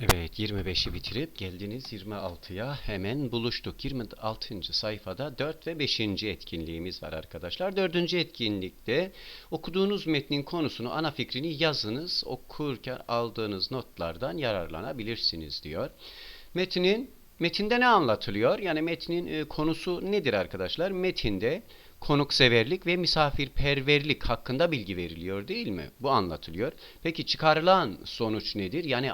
Evet 25'i bitirip geldiniz 26'ya hemen buluştuk. 26. sayfada 4 ve 5. etkinliğimiz var arkadaşlar. 4. etkinlikte okuduğunuz metnin konusunu ana fikrini yazınız. Okurken aldığınız notlardan yararlanabilirsiniz diyor. Metnin metinde ne anlatılıyor? Yani metnin e, konusu nedir arkadaşlar? Metinde konukseverlik ve misafirperverlik hakkında bilgi veriliyor değil mi? Bu anlatılıyor. Peki çıkarılan sonuç nedir? Yani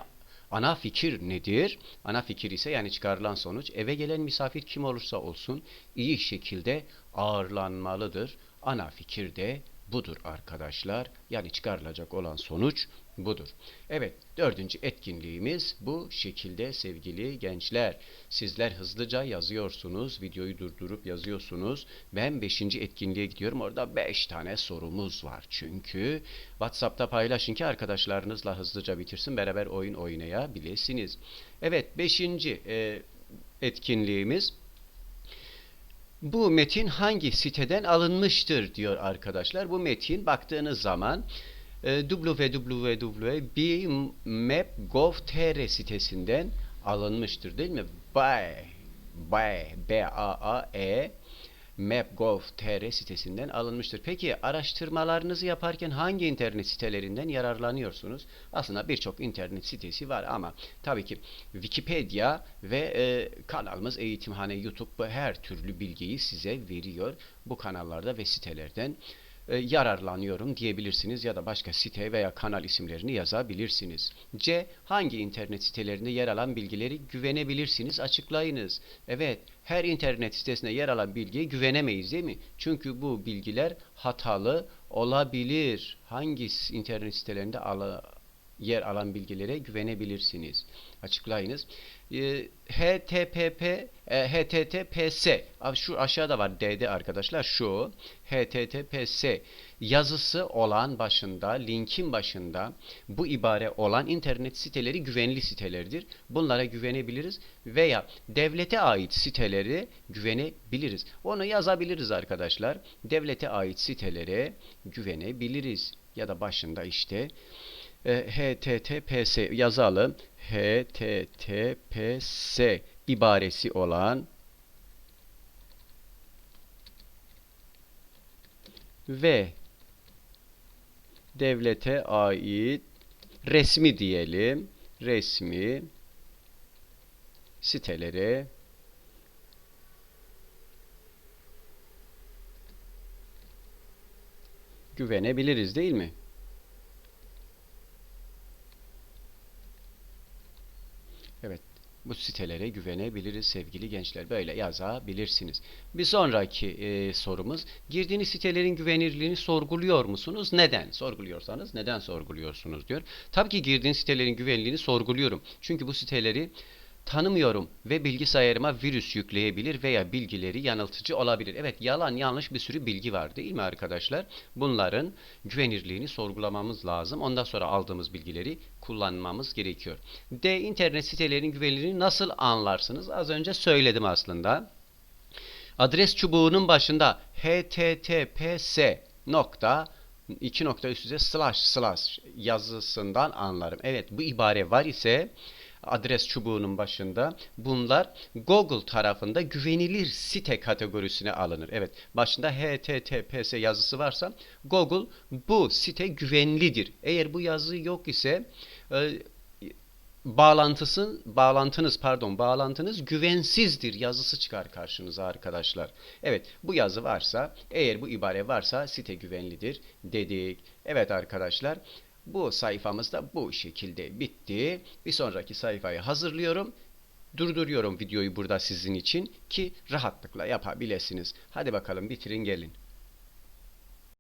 Ana fikir nedir? Ana fikir ise yani çıkarılan sonuç eve gelen misafir kim olursa olsun iyi şekilde ağırlanmalıdır. Ana fikir de budur arkadaşlar. Yani çıkarılacak olan sonuç budur. Evet dördüncü etkinliğimiz bu şekilde sevgili gençler. Sizler hızlıca yazıyorsunuz. Videoyu durdurup yazıyorsunuz. Ben beşinci etkinliğe gidiyorum. Orada beş tane sorumuz var. Çünkü WhatsApp'ta paylaşın ki arkadaşlarınızla hızlıca bitirsin. Beraber oyun oynayabilirsiniz. Evet beşinci e, etkinliğimiz bu metin hangi siteden alınmıştır diyor arkadaşlar. Bu metin baktığınız zaman e, www.bmap.gov.tr sitesinden alınmıştır değil mi? By, by, B-A-A-E map.gov.tr sitesinden alınmıştır. Peki araştırmalarınızı yaparken hangi internet sitelerinden yararlanıyorsunuz? Aslında birçok internet sitesi var ama tabii ki Wikipedia ve e, kanalımız Eğitimhane YouTube her türlü bilgiyi size veriyor. Bu kanallarda ve sitelerden e, yararlanıyorum diyebilirsiniz ya da başka site veya kanal isimlerini yazabilirsiniz. C. Hangi internet sitelerinde yer alan bilgileri güvenebilirsiniz? Açıklayınız. Evet, her internet sitesinde yer alan bilgiye güvenemeyiz değil mi? Çünkü bu bilgiler hatalı olabilir. Hangi internet sitelerinde ala, yer alan bilgilere güvenebilirsiniz. Açıklayınız. E, HTTP e, HTTPS şu aşağıda var D'de arkadaşlar şu HTTPS yazısı olan başında linkin başında bu ibare olan internet siteleri güvenli sitelerdir. Bunlara güvenebiliriz veya devlete ait siteleri güvenebiliriz. Onu yazabiliriz arkadaşlar. Devlete ait sitelere güvenebiliriz ya da başında işte e, HTTPS yazalım. HTTPS ibaresi olan ve devlete ait resmi diyelim. Resmi sitelere güvenebiliriz değil mi? Evet. Bu sitelere güvenebiliriz sevgili gençler. Böyle yazabilirsiniz. Bir sonraki e, sorumuz. Girdiğiniz sitelerin güvenirliğini sorguluyor musunuz? Neden? Sorguluyorsanız neden sorguluyorsunuz diyor. Tabii ki girdiğiniz sitelerin güvenilirliğini sorguluyorum. Çünkü bu siteleri tanımıyorum ve bilgisayarıma virüs yükleyebilir veya bilgileri yanıltıcı olabilir. Evet yalan yanlış bir sürü bilgi var değil mi arkadaşlar? Bunların güvenirliğini sorgulamamız lazım. Ondan sonra aldığımız bilgileri kullanmamız gerekiyor. D. internet sitelerinin güvenilirliğini nasıl anlarsınız? Az önce söyledim aslında. Adres çubuğunun başında https nokta iki nokta üst üste slash slash yazısından anlarım. Evet bu ibare var ise adres çubuğunun başında bunlar Google tarafında güvenilir site kategorisine alınır. Evet başında HTTPS yazısı varsa Google bu site güvenlidir. Eğer bu yazı yok ise e, bağlantısın bağlantınız pardon bağlantınız güvensizdir yazısı çıkar karşınıza arkadaşlar. Evet bu yazı varsa eğer bu ibare varsa site güvenlidir dedik. Evet arkadaşlar bu sayfamız da bu şekilde bitti. Bir sonraki sayfayı hazırlıyorum. Durduruyorum videoyu burada sizin için ki rahatlıkla yapabilirsiniz. Hadi bakalım bitirin gelin.